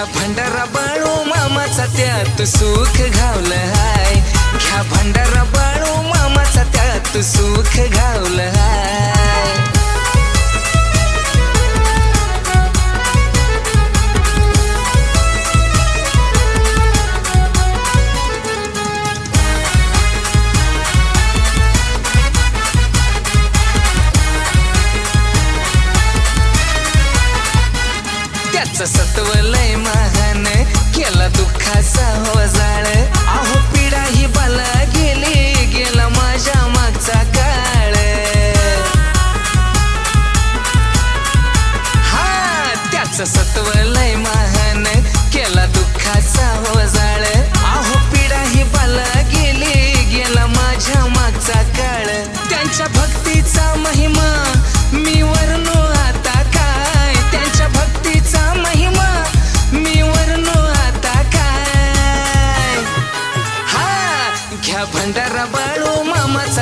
घ्या भंडारा बाळू मामाचा त्यात सुख घावल हाय. घ्या भंडारा बाळू मामाचा त्यात सुख घावल हाय. त्याचं सत्व लय महान. केला दुःखाचा हो जाळ अहो पिढा ही बाला गेली गेला माझ्या मागचा काळ. हा त्याचं सत्व लय महान. केला दुःखाचा हो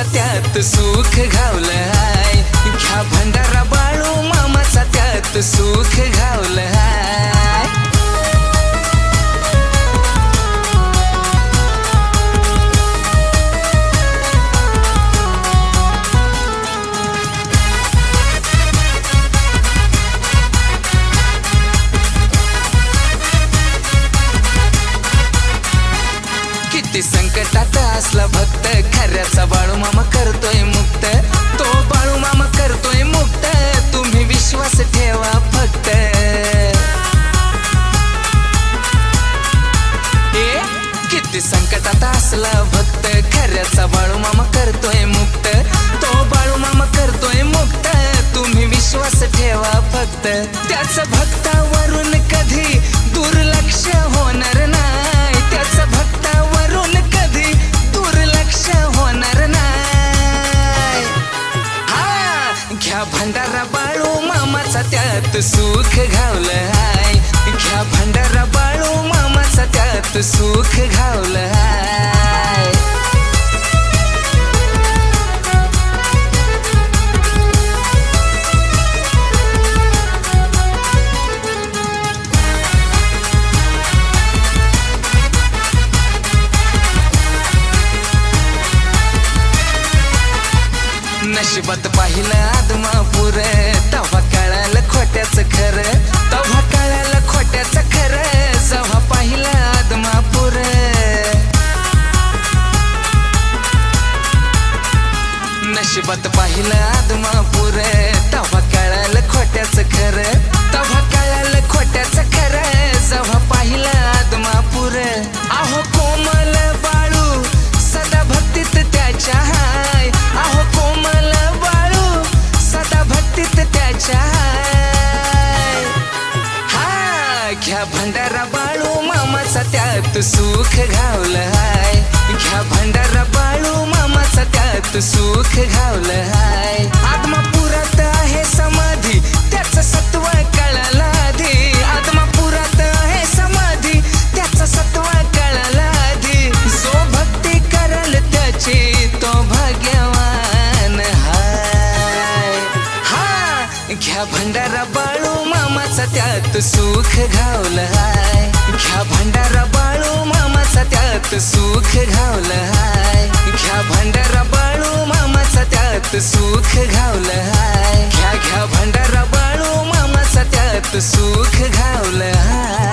त्यात सुख घावलं हाय घ्या भंडारा बाळू मामाचा त्यात सुख घावलं संकटात असला भक्त खऱ्याचा बाळू मामा करतोय. भंडारा बाळू मामाचा त्यात सुख घावलं आहे. घ्या भंडारा बाळू मामाचा त्यात नशिबात पाहिलं आदमापूर. तव्हा कळालं खोट्याच खरं. तव्हा कळालं खोट्याच खरं. सव्हा पाहिलं आदमापूर. नशिबात पाहिलं आदमापूर. तव्हा कळालं खोट्याच खरं. तव्हा कळालं खोट्याच खरं. सव्हा भंडारा बाळू मामाचा त्यात सुख घावलं हाय. घ्या भंडारा बाळू मामाचा त्यात सुख घावलं हाय. आत्मापुरात आहे समाधी त्याचं सत्व कळाला आधी. आत्मापुरात आहे समाधी त्याचं सत्व कळाला आधी. जो भक्ती करल त्याची तो भाग्यवान हाय. हा घ्या भंडारा त्यात सुख घावलं हाय घ्या भंडारा बाळू मामाचा त्यात सुख घावलं हाय घ्या भंडारा बाळू मामाचा त्यात सुख घावलं हाय घ्या घ्या भंडारा बाळू मामाचा त्यात सुख घावलं हाय